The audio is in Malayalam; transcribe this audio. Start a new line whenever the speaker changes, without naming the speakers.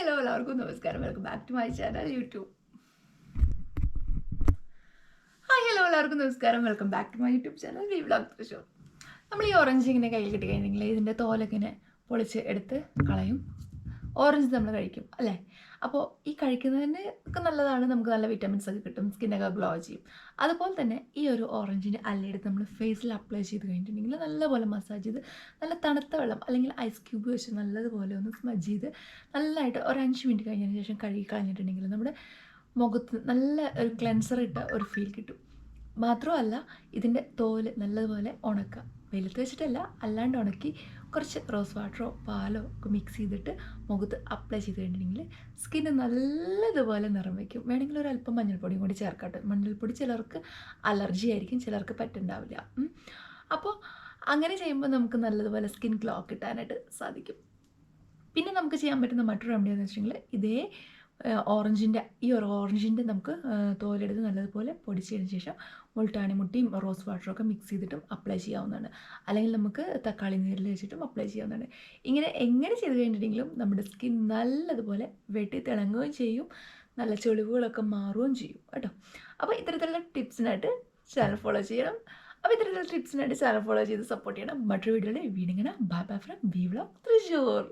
ഹലോ എല്ലാവർക്കും നമസ്കാരം welcome back to my channel YouTube hi hello എല്ലാവർക്കും നമസ്കാരം. Welcome back to my YouTube channel V vlog show നമ്മൾ ഈ ഓറഞ്ച് ഇങ്ങനെ കയ്യിൽ കിട്ടി കഴിഞ്ഞെങ്കിൽ ഇതിന്റെ തോലൊക്കെ പൊളിച്ച് എടുത്ത് കളയും. ഓറഞ്ച് നമ്മൾ കഴിക്കും അല്ലേ? അപ്പോൾ ഈ കഴിക്കുന്നതിന് ഒക്കെ നല്ലതാണ്. നമുക്ക് നല്ല വിറ്റാമിൻസ് ഒക്കെ കിട്ടും സ്കിന്നൊക്കെ ഗ്ലോ ചെയ്യും. അതുപോലെ തന്നെ ഈ ഒരു ഓറഞ്ചിന്റെ അല്ലെടുത്ത് നമ്മൾ ഫേസിൽ അപ്ലൈ ചെയ്ത് കഴിഞ്ഞിട്ടുണ്ടെങ്കിൽ നല്ലപോലെ മസാജ് ചെയ്ത് നല്ല തണുത്ത വെള്ളം അല്ലെങ്കിൽ ഐസ് ക്യൂബ് വെച്ച് നല്ലതുപോലെ ഒന്ന് സ്മജ് ചെയ്ത് നല്ലതായിട്ട് ഒരു അഞ്ച് മിനിറ്റ് കഴിഞ്ഞതിന് ശേഷം കഴുകി കളഞ്ഞിട്ടുണ്ടെങ്കിൽ നമ്മുടെ മുഖത്ത് നല്ല ഒരു ക്ലെൻസർ ഇട്ട ഒരു ഫീൽ കിട്ടും. മാത്രമല്ല ഇതിന്റെ തോൽ നല്ലതുപോലെ ഉണക്കുക. വെയിലത്ത് വെച്ചിട്ടല്ല അല്ലാണ്ട് ഉണക്കി കുറച്ച് റോസ് വാട്ടറോ പാലോ ഒക്കെ മിക്സ് ചെയ്തിട്ട് മുഖത്ത് അപ്ലൈ ചെയ്ത് കഴിഞ്ഞിട്ടുണ്ടെങ്കിൽ സ്കിന്ന് നല്ലതുപോലെ നിറം വയ്ക്കും. വേണമെങ്കിൽ ഒരു അല്പം മഞ്ഞൾപ്പൊടിയും കൂടി ചേർക്കട്ടെ. മഞ്ഞൾപ്പൊടി ചിലർക്ക് അലർജി ആയിരിക്കും ചിലർക്ക് പറ്റുണ്ടാവില്ല അപ്പോൾ അങ്ങനെ ചെയ്യുമ്പോൾ നമുക്ക് നല്ലതുപോലെ സ്കിൻ ഗ്ലോ കിട്ടാനായിട്ട് സാധിക്കും. പിന്നെ നമുക്ക് ചെയ്യാൻ പറ്റുന്ന മറ്റൊരു റെമഡി എന്ന് വെച്ചിട്ടുണ്ടെങ്കിൽ ഇതേ ഓറഞ്ചിന്റെ ഈ ഒരു ഓറഞ്ചിന്റെ നമുക്ക് തോലെടുത്ത് നല്ലതുപോലെ പൊടിച്ചതിന് ശേഷം മുൾട്ടാണി മുട്ടിയും റോസ് വാട്ടറും ഒക്കെ മിക്സ് ചെയ്തിട്ടും അപ്ലൈ ചെയ്യാവുന്നതാണ്. അല്ലെങ്കിൽ നമുക്ക് തക്കാളി നീരിൽ വെച്ചിട്ടും അപ്ലൈ ചെയ്യാവുന്നതാണ്. ഇങ്ങനെ എങ്ങനെ ചെയ്ത് കഴിഞ്ഞിട്ടുണ്ടെങ്കിലും നമ്മുടെ സ്കിൻ നല്ലതുപോലെ വെട്ടി തിളങ്ങുകയും ചെയ്യും. നല്ല ചൊളിവുകളൊക്കെ മാറുകയും ചെയ്യും കേട്ടോ. അപ്പോൾ ഇത്തരത്തിലുള്ള ടിപ്സിനായിട്ട് ചാനൽ ഫോളോ ചെയ്യണം. അപ്പോൾ ഇത്തരത്തിലുള്ള ടിപ്സിനായിട്ട് ചാനൽ ഫോളോ ചെയ്ത് സപ്പോർട്ട് ചെയ്യണം. മറ്റൊരു വീഡിയോയുടെ വീടിങ്ങനെ. Baba bye from V vlog Thrissur